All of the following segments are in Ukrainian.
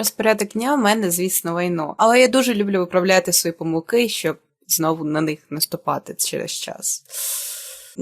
розпорядок дня у мене, звісно, вайно. Але я дуже люблю виправляти свої помилки, щоб знову на них наступати через час.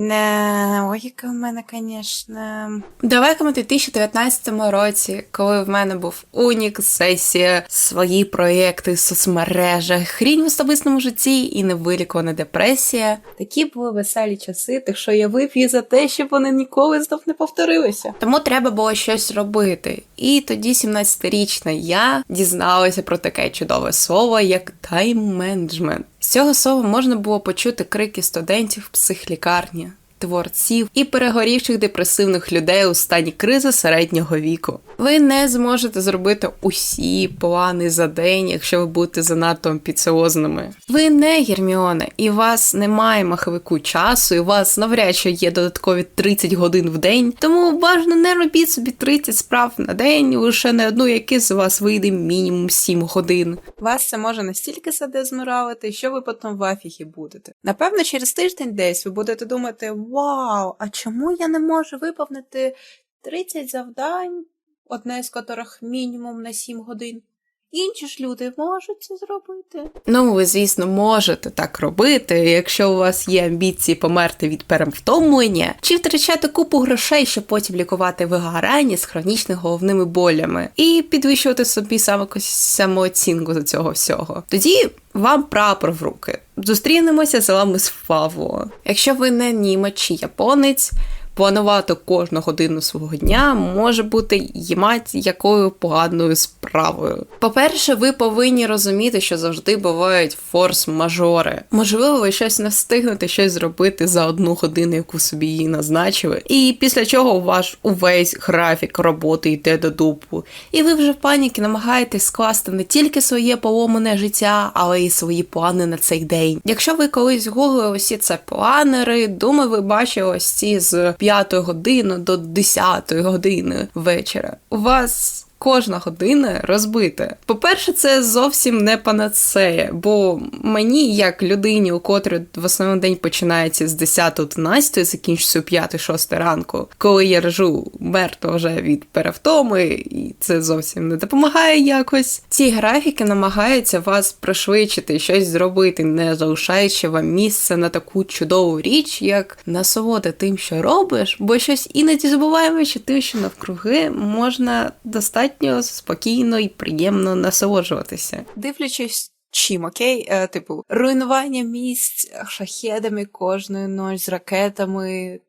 Не, логіка в мене, звісно. В далекому 2019 році, коли в мене був унік, сесія, свої проєкти, соцмережа, хрінь в особистому житті і невилікувана депресія. Такі були веселі часи, так що я вип'ю за те, щоб вони ніколи знов не повторилися. Тому треба було щось робити. І тоді 17-річна я дізналася про таке чудове слово, як тайм-менеджмент. З цього слова можна було почути крики студентів в психлікарні, творців і перегорівших депресивних людей у стані кризи середнього віку. Ви не зможете зробити усі плани за день, якщо ви будете занадто амбіціозними. Ви не Герміона, і у вас немає маховику часу, і у вас навряд чи є додаткові 30 годин в день. Тому бажано не робіть собі 30 справ на день, лише не одну, яке з вас вийде мінімум 7 годин. Вас це може настільки задезморалити, що ви потім в афігі будете. Напевно, через тиждень десь ви будете думати: Вау, а чому я не можу виповнити 30 завдань, одне з котрих мінімум на 7 годин? Інші ж люди можуть це зробити. Ну, ви, звісно, можете так робити, якщо у вас є амбіції померти від перевтомлення, чи втрачати купу грошей, щоб потім лікувати вигорання з хронічними головними болями, і підвищувати собі самооцінку за цього всього. Тоді вам прапор в руки. Зустрінемося з вами з Фаво. Якщо ви не німець чи японець. Планувати кожну годину свого дня може бути їмать якою поганою справою. По-перше, ви повинні розуміти, що завжди бувають форс-мажори. Можливо, ви щось не встигнете щось зробити за одну годину, яку собі її назначили, і після чого ваш увесь графік роботи йде до дупу. І ви вже в паніки намагаєтесь скласти не тільки своє поломане життя, але й свої плани на цей день. Якщо ви колись гуглили усі це планери, думаю, ви бачили ось ці з 5 години до 10 години вечора. У вас кожна година розбита. По-перше, це зовсім не панацея, бо мені, як людині, у котрій в основному день починається з 10-11, закінчується о 5-6 ранку, коли я ржу мертво вже від перевтоми, і це зовсім не допомагає якось. Ці графіки намагаються вас пришвидшити, щось зробити, не залишаючи вам місце на таку чудову річ, як насолода тим, що робиш, бо щось іноді забуваємо, що тим, що навкруги можна достатньо спокійно і приємно насолоджуватися. Дивлячись. Чим, окей? Е, типу, руйнування місць шахедами кожної ночі з ракетами,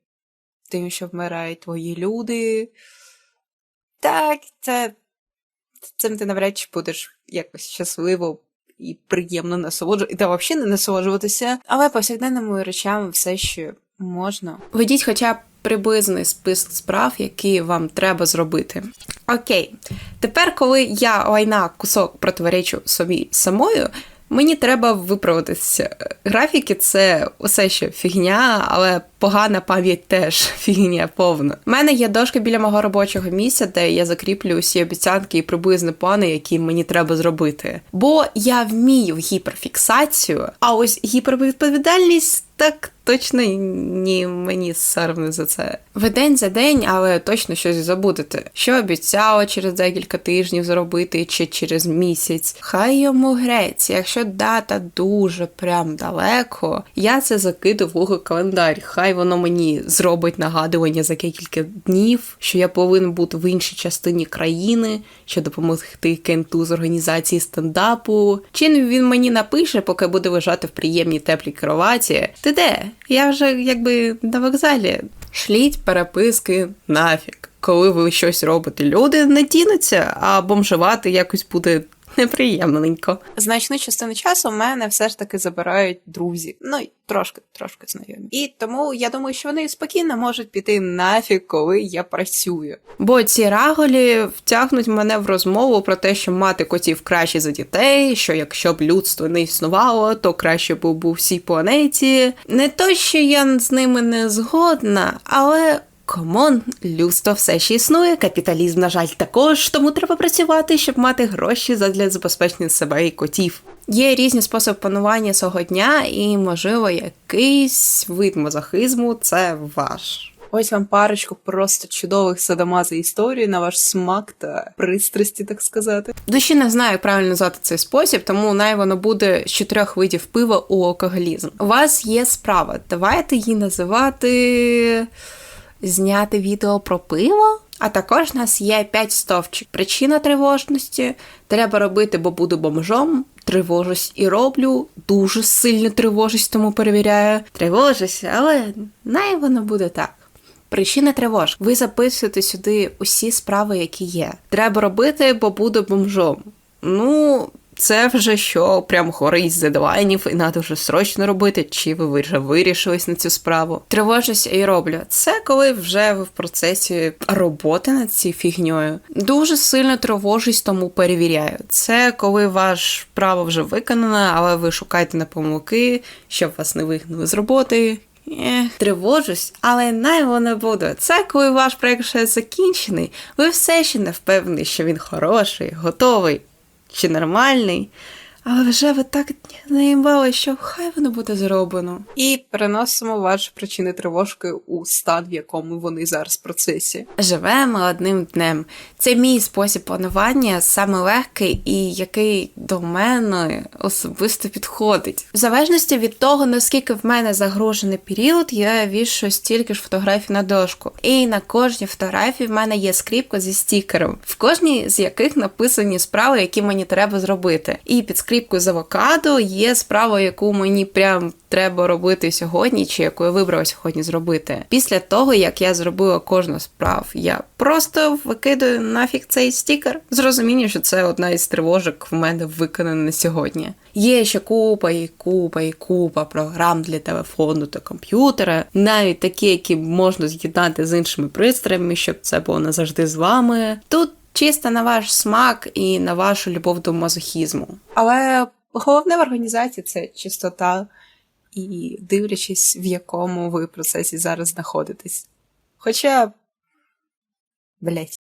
тим, що вмирають твої люди. Так, це цим ти навряд чи будеш якось щасливо і приємно насолоджуватися, та взагалі не насолоджуватися, але повсякденними речами все ще можна. Ведіть хоча б приблизний список справ, які вам треба зробити. Окей, тепер, коли я лайна кусок противоречу собі самою. Мені треба виправитися. Графіки це усе ще фігня, але погана пам'ять теж фігня повна. У мене є дошка біля мого робочого місця, де я закріплю усі обіцянки і приблизні плани, які мені треба зробити. Бо я вмію гіперфіксацію, а ось гіпервідповідальність так точно ні мені соромно за це. Ви день за день, але точно щось забудете. Що обіцяла через декілька тижнів зробити чи через місяць. Хай йому грець, якщо дата дуже прям далеко, я це закиду в Google календар. Хай воно мені зробить нагадування за кілька днів, що я повинен бути в іншій частині країни, щоб допомогти кенту з організації стендапу. Чи він мені напише, поки буде лежати в приємній теплій кроваті. Ти де? Я вже якби на вокзалі. Шліть переписки нафіг. Коли ви щось робите, люди не тінуться, а бомжувати якось буде неприємненько. Значну частину часу в мене все ж таки забирають друзі. Ну трошки, трошки знайомі. І тому я думаю, що вони спокійно можуть піти нафіг, коли я працюю. Бо ці раголі втягнуть мене в розмову про те, що мати котів краще за дітей, що якщо б людство не існувало, то краще б був всій планеті. Не то, що я з ними не згодна, але. Комон, людство все ще існує, капіталізм, на жаль, також, тому треба працювати, щоб мати гроші задля забезпечення себе і котів. Є різні способи панування свого дня, і, можливо, якийсь вид мазохизму це ваш. Ось вам парочку просто чудових садомаза історій на ваш смак та пристрасті, так сказати. Душі не знаю, як правильно назвати цей спосіб, тому най воно буде з чотирьох видів пива у алкоголізм. У вас є справа. Давайте її називати зняти відео про пиво. А також у нас є 5 стовпчик. Причина тривожності. Треба робити, бо буду бомжом. Тривожусь і роблю. Дуже сильно тривожусь, тому перевіряю. Тривожусь, але най воно буде так. Причина тривож. Ви записуєте сюди усі справи, які є. Треба робити, бо буду бомжом. Ну, це вже що прям горить з дедлайнів, і треба вже срочно робити, чи ви вже вирішились на цю справу. Тривожуся і роблю. Це коли вже ви в процесі роботи над цією фігньою. Дуже сильно тривожусь, тому перевіряю. Це коли ваш справа вже виконана, але ви шукаєте на помилки, щоб вас не вигнали з роботи. Ех, тривожусь, але най воно буде. Це коли ваш проект вже закінчений, ви все ще не впевнені, що він хороший, готовий чи нормальний. Але вже ви так наїбали, що хай воно буде зроблено. І переносимо ваші причини тривожки у стан, в якому вони зараз в процесі. Живемо одним днем. Це мій спосіб планування, саме легкий і який до мене особисто підходить. В залежності від того, наскільки в мене загружений період, я вішаю стільки ж фотографій на дошку. І на кожній фотографії в мене є скріпка зі стікером, в кожній з яких написані справи, які мені треба зробити. І під скріпкою з авокадо є справа, яку мені прям треба робити сьогодні, чи яку я вибрала сьогодні зробити. Після того, як я зробила кожну справ, я просто викидаю нафіг цей стікер з розумінням, що це одна із тривожок в мене виконана на сьогодні. Є ще купа і купа і купа програм для телефону та комп'ютера, навіть такі, які можна з'єднати з іншими пристроями, щоб це було назавжди з вами. Тут чисто на ваш смак і на вашу любов до мазохізму. Але головне в організації це чистота і дивлячись, в якому ви процесі зараз знаходитесь. Хоча, блять.